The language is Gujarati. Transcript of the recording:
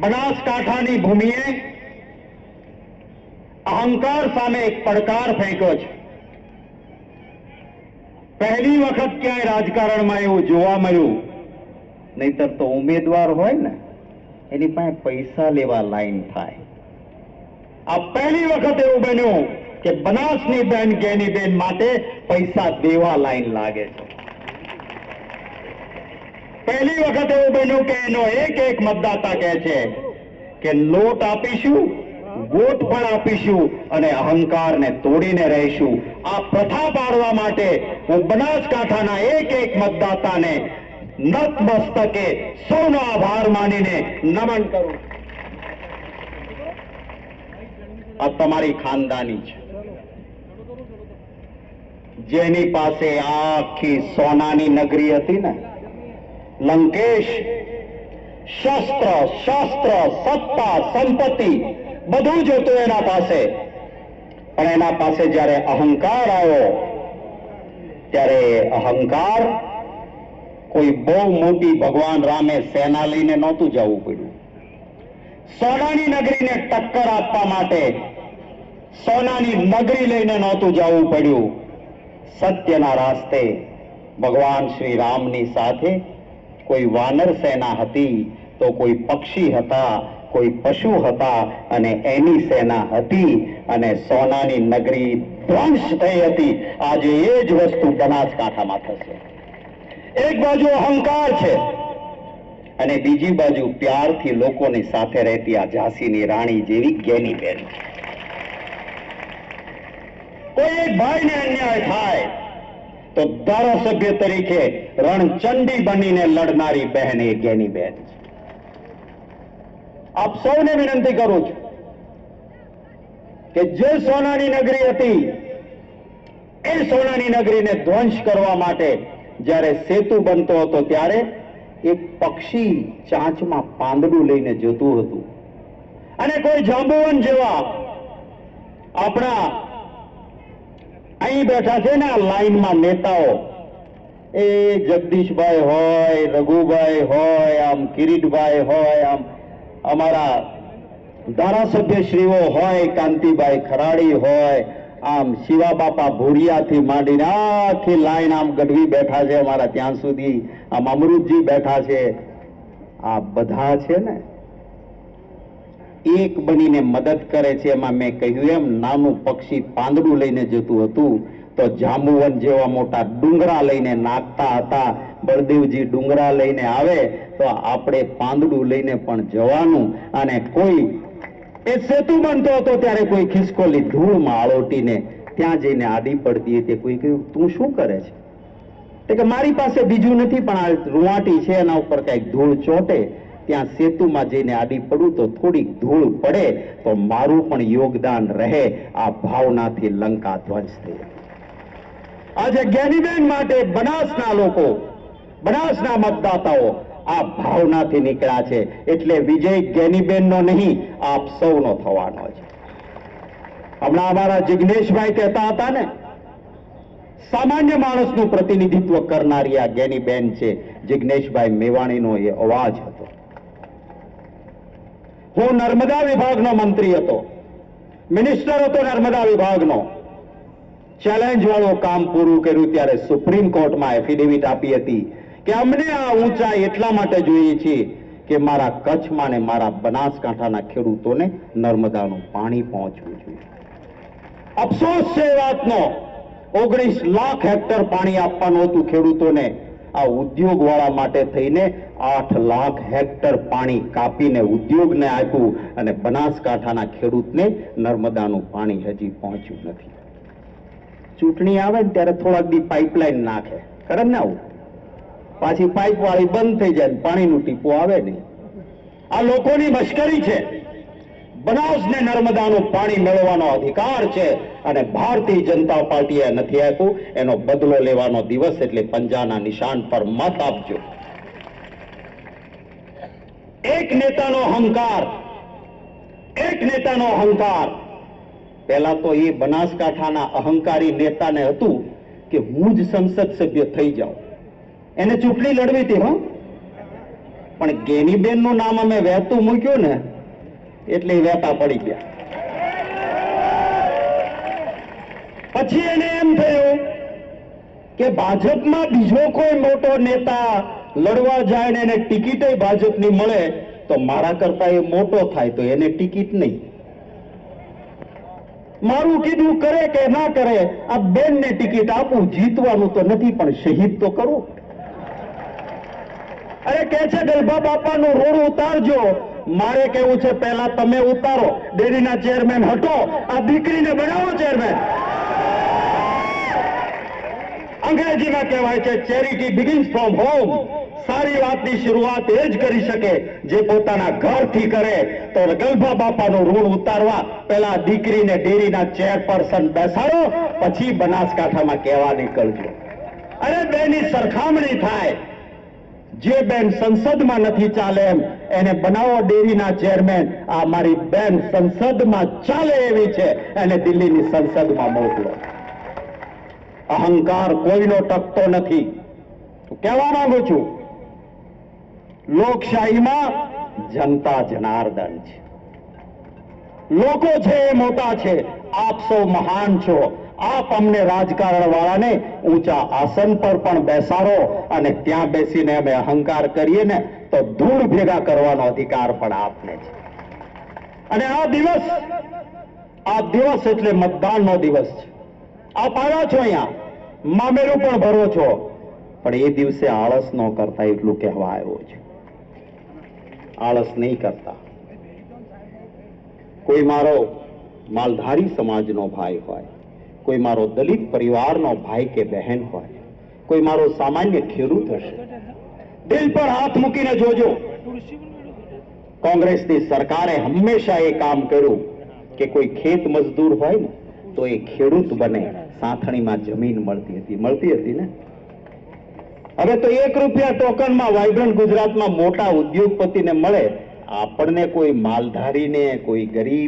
બનાસકાંઠાની ભૂમિએ અહંકાર સામે એક પડકાર ફેંક્યો છે. પહેલી વખત ક્યાંય રાજકારણમાં એવું જોવા મળ્યું, નહીતર તો ઉમેદવાર હોય ને, એની પાસે પૈસા લેવા લાઈન થાય. આ પહેલી વખત એવું બન્યું કે બનાસની બેન કેની બેન માટે પૈસા દેવા લાઈન લાગે છે. પહેલી વખત એવું બન્યું કે એનો એક એક મતદાતા કહે છે કે લોટ આપીશું, વોટ પણ આપીશું અને અહંકારને તોડીને રહીશું. આ પ્રથા પાડવા માટે હું બનાસકાંઠાના એક એક મતદાતાને નતમસ્તકે સૌનો આભાર માનીને નમન કરું આ તમારી ખાનદાની છે. જેની પાસે આખી સોનાની નગરી હતી ને લંકેશ શસ્ત્ર શાસ્ત્ર સત્તા સંપત્તિ બધું જ હતું એના પાસે પણ એના પાસે જ્યારે અહંકાર આવ્યો ત્યારે અહંકાર કોઈ બહુ મોટી ભગવાન રામે સેના લઈને નહોતું જવું પડ્યું સોનાની નગરીને ટક્કર આપવા માટે સોનાની નગરી લઈને નહોતું જવું પડ્યું સત્યના રાસ્તે ભગવાન શ્રી રામની સાથે કોઈ વાનર સેના હતી તો કોઈ પક્ષી હતા, કોઈ પશુ હતા અને એની સેના હતી અને સોનાની નગરી ધ્વંસ થઈ હતી. આજે એ જ વસ્તુ બનાસકાંઠામાં થશે. એક બાજુ અહંકાર છે અને બીજી બાજુ પ્યારથી લોકોની સાથે રહેતી આ ઝાંસીની રાણી જેવી ગેની બેન. કોઈ એક ભાઈને અન્યાય થાય. તો ધારાસભ્ય તરીકે રણચંડી બનીને લડનારી બહેન એ ગેની બહેન છે. આપ સૌને વિનંતી કરું છું કે જે સોનાની નગરી હતી, એ સોનાની નગરીને ધ્વંસ કરવા માટે જ્યારે સેતુ બનતો હતો ત્યારે એક પક્ષી ચાંચમાં પાંદડું લઈને જતું હતું. અને કોઈ જાંબુવન જેવા આપણા અહીં બેઠા છે ને આ લાઈનમાં નેતાઓ. એ જગદીશભાઈ હોય, રઘુભાઈ હોય, આમ કિરીટભાઈ હોય, આમ અમારા ધારાસભ્યશ્રીઓ હોય, કાંતિભાઈ ખરાડી હોય, આમ શિવા બાપા ભોરિયાથી માંડીને આખી લાઈન આમ ગઢવી બેઠા છે અમારા ત્યાં સુધી. આમ અમૃતજી બેઠા છે. આ બધા છે ને. એક બનીને મદદ કરે છે એમાં મેં કહ્યું એમ, નાનું પક્ષી પાંદડું લઈને જતું હતું તો જાંબુવન જેવા મોટા ડુંગરા લઈને નાખતા હતા. બળદેવજી ડુંગરા લઈને આવે તો આપણે પાંદડું લઈને પણ જવાનું અને કોઈ એ સેતુ બનતો હતો ત્યારે કોઈ ખિસકોલી ધૂળમાં આળોટીને ત્યાં જઈને આડી પડતી હતી. કોઈ કહ્યું, તું શું કરે છે? કે, મારી પાસે બીજું નથી, પણ આ રૂવાટી છે, એના ઉપર કંઈક ધૂળ ચોટે. ત્યાં સેતુમાં જઈને આડી પડું તો થોડીક ધૂળ પડે તો મારું પણ યોગદાન રહે. આ ભાવનાથી લંકા ધ્વંસ થઈ આજે જ્ઞાનીબેન માટે બનાસના લોકો, બનાસના મતદાતાઓ આ ભાવનાથી નીકળ્યા છે. એટલે વિજય જ્ઞાનીબેનનો નહીં, આપ સૌનો થવાનો છે. હમણાં અમારા જિગ્નેશભાઈ કહેતા હતા ને, સામાન્ય માણસનું પ્રતિનિધિત્વ કરનારી આ જ્ઞાનીબેન છે. જિજ્ઞેશભાઈ મેવાણીનો એ અવાજ હતો. હું નર્મદા વિભાગનો મંત્રી હતો. મિનિસ્ટર હતો નર્મદા વિભાગનો. ચેલેન્જ વાળું કામ પૂરું કર્યું ત્યારે સુપ્રીમ કોર્ટમાં એફિડેવિટ આપી હતી કે અમને આ ઊંચાઈ એટલા માટે જોઈએ છીએ કે મારા કચ્છમાં ને મારા બનાસકાંઠાના ખેડૂતોને નર્મદાનું પાણી પહોંચવું જોઈએ. અફસોસ છે વાતનો. ઓગણીસ લાખ હેક્ટર પાણી આપવાનું હતું ખેડૂતોને. આ ઉદ્યોગવાળા માટે થઈને આઠ લાખ હેક્ટર પાણી કાપીને ઉદ્યોગને આપ્યું અને બનાસકાંઠાના ખેડૂતને નર્મદાનું પાણી હજી પહોંચ્યું નથી. ચૂંટણી આવે ને ત્યારે થોડાક દી પાઇપલાઇન નાખે. કરે ને આવું પાછી પાઇપ વાળી બંધ થઈ જાય પાણીનું ટીપું આવે નહીં. આ લોકોની મશ્કરી છે. બનાસને નર્મદાનું પાણી મેળવવાનો અધિકાર છે અને ભારતીય જનતા પાર્ટીએ નથી આપ્યું. એનો બદલો લેવાનો દિવસ એટલે પંજાના નિશાન પર મત આપજો. એક નેતાનો અહંકાર, એક નેતાનો અહંકાર. પહેલા તો એ બનાસકાંઠાના અહંકારી નેતાને હતું કે હું જ સંસદ સભ્ય થઈ જાઉં. એને ચૂંટણી લડવી હતી, હો. પણ ગેનીબેનનું નામ અમે વહેતું મૂક્યું ને એટલે વેતા પડી ગયા. પછી એને એમ થયું કે ભાજપમાં બીજો કોઈ મોટો નેતા લડવા જાય ને એને ટિકિટે ભાજપની મળે, તો મારા કરતા એ મોટો થાય, તો એને ટિકિટ નહીં. મારું કીધું કરે કે ના કરે, આ બેનને ટિકિટ આપું, જીતવાનું તો નથી, પણ શહીદ તો કરું. અરે કે છે ગલભા બાપાનું રોડ ઉતારજો. મારે કેવું છે, પહેલા તમે ઉતારો, ડેરીના ચેરમેન હટો, આ દીકરીને બનાવો ચેરમેન. અંગ્રેજીમાં કહેવાય છે ચેરિટી બિગિન્સ ફ્રોમ હોમ સારી વાતની શરૂઆત એ જ કરી શકે જે પોતાના ઘરથી કરે. તો ગલભા બાપાનું ઋણ ઉતારવા પહેલા દીકરીને ડેરીના ચેરપર્સન બેસાડો, પછી બનાસકાંઠામાં કહેવા નીકળજો. અરે બેની સરખામણી થાય. જે બેન સંસદમાં નથી ચાલે એમ, એને બનાવો ડેરીના ચેરમેન. આ મારી બેન સંસદમાં ચાલે એવી છે, એને દિલ્હીની સંસદમાં મોકલો. અહંકાર કોઈનો ટકતો નથી. કહેવા માંગુ છું, લોકશાહીમાં જનતા જનાર્દન છે. લોકો છે એ મોટા છે, આપ સૌ મહાન છો. આપ અમને રાજકારણ વાળાને ઊંચા આસન પર પણ બેસાડો અને ત્યાં બેસીને અમે અહંકાર કરીએ ને તો ધૂળ ભેગા કરવાનો અધિકાર પણ આપને છે. અને આ દિવસ આ દિવસ એટલે મતદાનનો દિવસ છે. આપ આવ્યા છો અહીંયા, મામેરું પણ ભરો છો. પણ એ દિવસે આળસ ન કરતા એટલું કહેવા આવ્યો છે. આળસ નહીં કરતા. કોઈ મારો માલધારી સમાજનો ભાઈ હોય કોઈ મારો દલિત પરિવારનો ભાઈ કે બહેન હોય, કોઈ મારો સામાન્ય ખેડૂત હશે, દિલ પર હાથ મૂકીને જોજો. કોંગ્રેસની સરકારે હંમેશા એ કામ કર્યું કે કોઈ ખેત મજદૂર હોય ને, તો એ ખેડૂત બને, સાથણીમાં જમીન મળતી હતી મળતી હતી ને. હવે તો એક રૂપિયા ટોકનમાં વાઇબ્રન્ટ ગુજરાતમાં મોટા ઉદ્યોગપતિને મળે, આપણને કોઈ માલધારીને, કોઈ ગરીબ